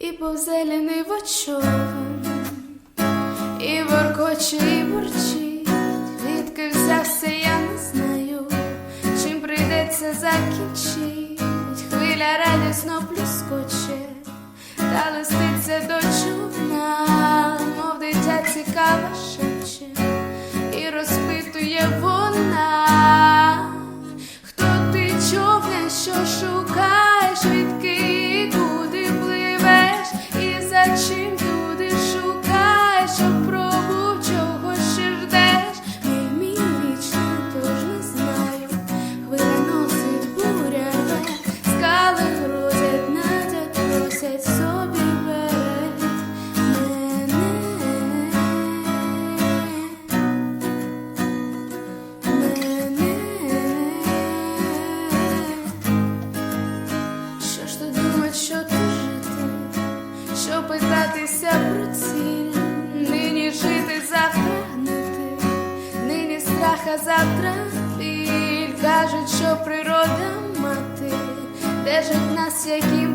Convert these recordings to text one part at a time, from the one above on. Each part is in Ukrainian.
І був зелений вочовом, і воркоче, і бурчить, звідки взявся, я не знаю, чим прийдеться закінчить, хвиля радісно плюскоче, та листиться до човна, мов дитя цікава. Щоб питатися про ціль, нині жити завтра не ти, нині страха завтра біль. Кажуть, що природа мати, держить нас, які.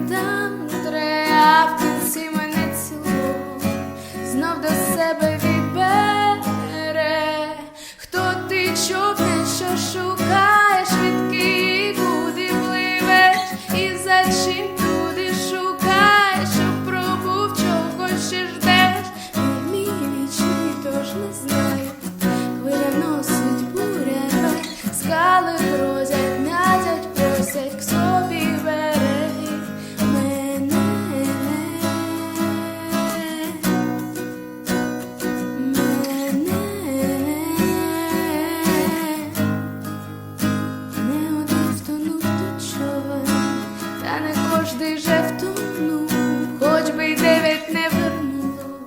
завжди вже втонув, хоч би й дев'ять не вернуло,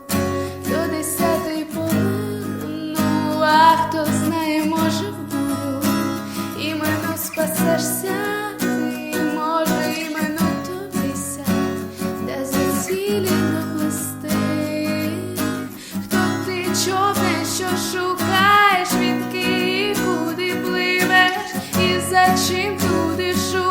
до десятий поверну, а хто знає, може буду, і мене спасешся, ти, може, і мене тобі де за цілі доплести, хто ти човне, що шукаєш, відки куди пливеш, і за чим туди шукаєш.